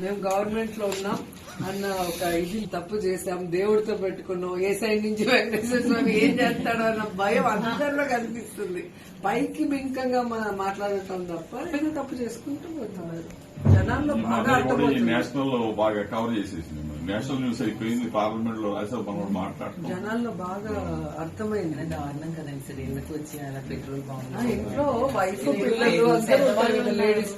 మేము గవర్నమెంట్లో ఉన్నాం. అన్న ఒక ఇది తప్పు చేశాం. దేవుడితో పెట్టుకున్నాం. ఏ సైడ్ నుంచి వెంకటేశ్వర స్వామి ఏం చేస్తాడో అన్న భయం అందరిలో కనిపిస్తుంది. పైకి బింకంగా మన మాట్లాడటం తప్ప తప్పు చేసుకుంటూ పోతున్నారు. జనాల్లో బాగా నేషనల్ బాగా కవర్ చేసేసింది. నేషనల్ న్యూస్ అయిపోయింది పార్లమెంట్లో రాజ్యసభ మనం మాట్లాడుతున్నాం జనాల్లో బాగా అర్థమైంది దారుణం కదండి సార్ ఎందుకు వచ్చి అలా పెట్రోల్ బాగుంది ఇంట్లో వైఫ్ పిల్లలు లేడీస్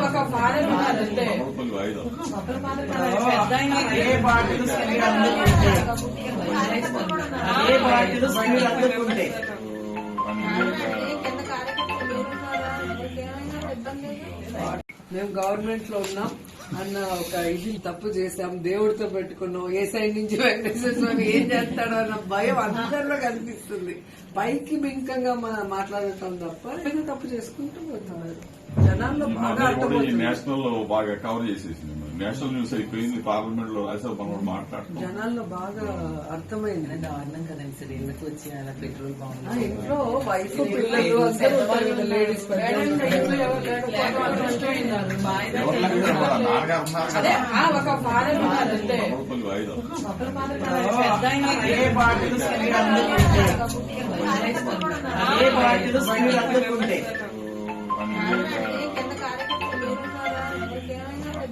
ఒక ఫాదర్ ఏ పార్టీలు స్పీడ్ అందుకుంటే మేము గవర్నమెంట్లో ఉన్నాం. అన్న ఒక ఇది తప్పు చేశాం. దేవుడితో పెట్టుకున్నాం. ఏ సైడ్ నుంచి వెంకటేశ్వర స్వామి ఏం చేస్తాడో అన్న భయం అందరిలో కనిపిస్తుంది. పైకి బింకంగా మన మాట్లాడటం తప్ప ఏదో తప్పు చేసుకుంటూ పోతున్నారు. జనాల్లో బాగా నేషనల్ బాగా కవర్ చేసేసింది. నేషనల్ న్యూస్ అయిపోయింది పార్లమెంట్లో రాజ్యసభ మనం మాట్లాడుతున్నాం జనాల్లో బాగా అర్థమైంది దారుణం కదండి సార్ ఎందుకు వచ్చి అలా పెట్రోల్ బాగుంది ఇంట్లో వైఫ్ పిల్లలు ఒక ఫాదర్ ఏ పార్టీలు అందుకుంటే